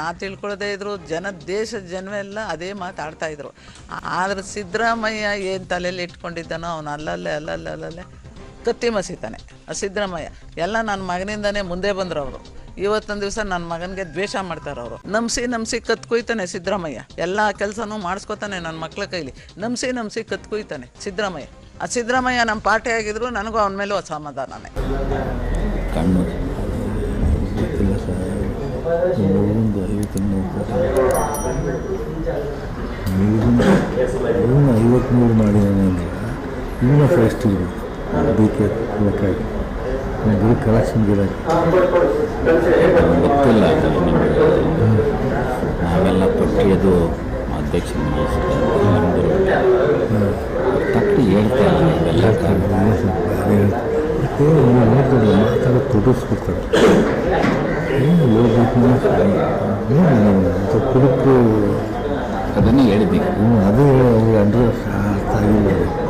ನಾ ತಿಳ್ಕೊಳ್ಳೋದೇ ಇದ್ರು, ಜನ ದೇಶದ ಜನವೆಲ್ಲ ಅದೇ ಮಾತಾಡ್ತಾ ಇದ್ರು. ಆದ್ರೆ ಸಿದ್ದರಾಮಯ್ಯ ಏನು ತಲೆಯಲ್ಲಿ ಇಟ್ಕೊಂಡಿದ್ದಾನೋ ಅವನು ಅಲ್ಲಲ್ಲೇ ಅಲ್ಲಲ್ಲೇ ಅಲ್ಲಲ್ಲೇ ಕತ್ತಿ ಮಸೀತಾನೆ. ಸಿದ್ದರಾಮಯ್ಯ, ಎಲ್ಲ ನನ್ನ ಮಗನಿಂದನೇ ಮುಂದೆ ಬಂದ್ರು ಅವರು ಇವತ್ತೊಂದು ದಿವಸ ನನ್ನ ಮಗನಿಗೆ ದ್ವೇಷ ಮಾಡ್ತಾರೆ ಅವರು ನಂಬಿಸಿ ನಂಬಿಸಿ ಕತ್ ಕುಯ್ತಾನೆ ಸಿದ್ದರಾಮಯ್ಯ. ಎಲ್ಲ ಕೆಲಸನೂ ಮಾಡಿಸ್ಕೊತಾನೆ ನನ್ನ ಮಕ್ಳ ಕೈಲಿ. ನಂಬಿಸಿ ಕತ್ ಕುಯ್ತಾನೆ ಸಿದ್ದರಾಮಯ್ಯ. ಆ ಸಿದ್ದರಾಮಯ್ಯ ನಮ್ಮ ಪಾರ್ಟಿ ಆಗಿದ್ರು ನನಗೂ ಅವನ ಮೇಲೂ ಅಸಮಾಧಾನನೇ. ಕಣ್ಣು ಐವತ್ತು ಸರ್ ಒಂದು ಐವತ್ತೊಂದು ಇವನು ಐವತ್ತ್ಮೂರು ಮಾಡಿದಾನೆ ಅಂದರೆ ಇವನ ಫಸ್ಟ್ ಇರಬೇಕು ಡಿ ಕೆ ಲೆಕ್ಕಾಗಿ ಬರೀ ಕಲೆಕ್ಷನ್ ಗಿರಾಕಿ ಗೊತ್ತಿಲ್ಲ ನಾವೆಲ್ಲ ಪಟ್ಟಿಯದು ಅಧ್ಯಕ್ಷ ತಪ್ಪು ಹೇಳ್ತಾ ಇಲ್ಲ ಇವೆಲ್ಲ ಮಾತಾಡೋ ಏನು ಹೇಳ್ಬೇಕು ಅಂತ ಕುಡುಕು ಅದನ್ನೇ ಹೇಳಿದ್ದೀವಿ ಹ್ಞೂ ಅದೇ ಅವ್ರಿಗೆ ಅಂದರೆ ಅರ್ಥ ಆಗಿಲ್ಲ ಅದು